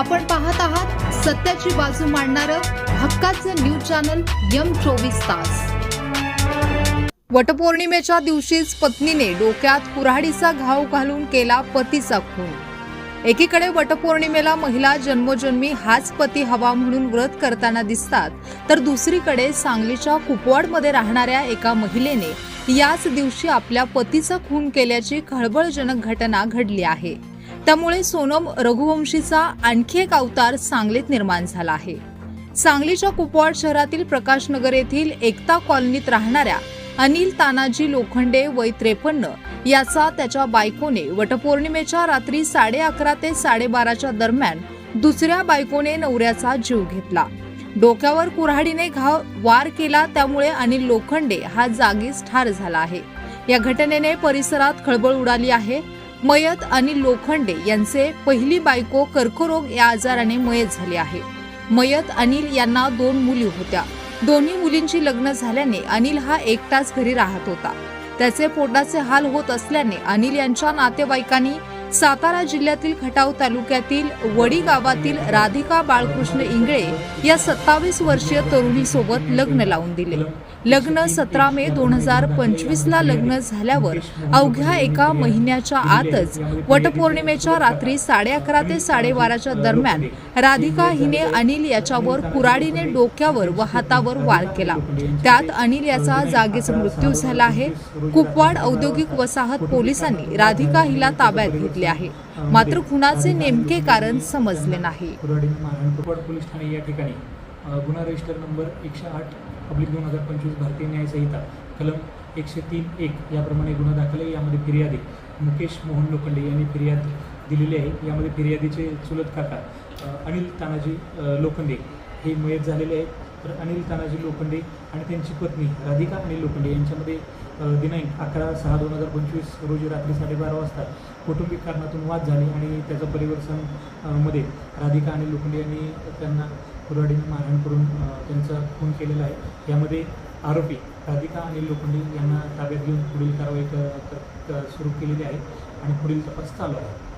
आपण पाहत आहात सत्याची बाजू मांडणारं हक्काचं न्यूज चॅनल यम चोवीस तास. वटपौर्णिमेच्या दिवशीच पत्नीने डोक्यात कुऱ्हाडीचा घाव घालून केला पतीचा खून. एकीकडे वटपौर्णिमेला महिला जन्मोजन्मी हाच पती हवा म्हणून व्रत करताना दिसतात तर दुसरीकडे सांगलीच्या कुपवाडमध्ये राहणाऱ्या एका महिलेने याच दिवशी आपल्या पतीचा खून केल्याची खळबळजनक घटना घडली आहे. त्यामुळे सोनम रघुवंशीचा आणखी एक अवतार सांगलीत निर्माण झाला आहे. सांगलीच्या कुपवाड शहरातील प्रकाशनगर येथील एकता कॉलनीत राहणाऱ्या अनिल तानाजी लोखंडे वय त्रेपन्न याचा त्याच्या बायकोने वटपौर्णिमेच्या रात्री साडे अकरा ते साडेबाराच्या दरम्यान दुसऱ्या बायकोने नवऱ्याचा जीव घेतला. डोक्यावर कुऱ्हाडीने घाव वार केला त्यामुळे अनिल लोखंडे हा जागीच ठार झाला आहे. या घटनेने परिसरात खळबळ उडाली आहे. मयत अनिल लोखंडे यांचे पहिली बायको कर्करोग या आजाराने मयत झाले आहे. मयत अनिल यांना दोन मुली होत्या. दोन्ही मुलींची लग्न झाल्याने अनिल हा एकटाच घरी राहत होता. त्याचे पोटाचे हाल होत असल्याने अनिल यांच्या नातेवाईकांनी सातारा जिल्ह्यातील खटाव तालुक्यातील वडी गावातील राधिका बाळकृष्ण इंगळे या सत्तावीस वर्षीय तरुणीसोबत लग्न लावून दिले. लग्न सतरा मे दोन हजार पंचवीस ला लग्न झाल्यावर अवघ्या एका महिन्याच्या आतच वटपौर्णिमेच्या रात्री साडे अकरा ते साडेबाराच्या दरम्यान राधिका हिने अनिल याच्यावर कुराडीने डोक्यावर व हातावर वार केला. त्यात अनिल याचा जागीच मृत्यू झाला आहे. कुपवाड औद्योगिक वसाहत पोलिसांनी राधिका हिला ताब्यात घेतली. आहे. मात्र खुनाचे नेमके कारण समजले नाही. पोलीस ठाणे या ठिकाणी गुन्हा रजिस्टर नंबर एकशे आठ पब्लिक दोन हजार पंचवीस भारतीय न्याय संहिता कलम एकशे तीन एक याप्रमाणे गुन्हा दाखल आहे. यामध्ये फिर्यादी मुकेश मोहन लोखंडे यांनी फिर्याद दिलेली आहे. यामध्ये फिर्यादीचे चुलत काका अनिल तानाजी लोखंडे हे मयत झालेले आहेत. तर अनिल तानाजी लोखंडे आणि त्यांची पत्नी राधिका अनिल लोखंडे यांच्यामध्ये दिनांक अकरा सहा दोन हजार पंचवीस रोजी रात्री साडेबारा वाजता कौटुंबिक कारणातून वाद झाले आणि त्याचं परिवर्तनमध्ये राधिका आणि लोखंडे यांनी त्यांना कुऱ्हाडीने मारहाण करून त्यांचा खून केलेला आहे. यामध्ये आरोपी राधिका आणि लोखंडे यांना ताब्यात घेऊन पुढील कारवाई सुरू केलेली आहे आणि पुढील तपास चालू आहे.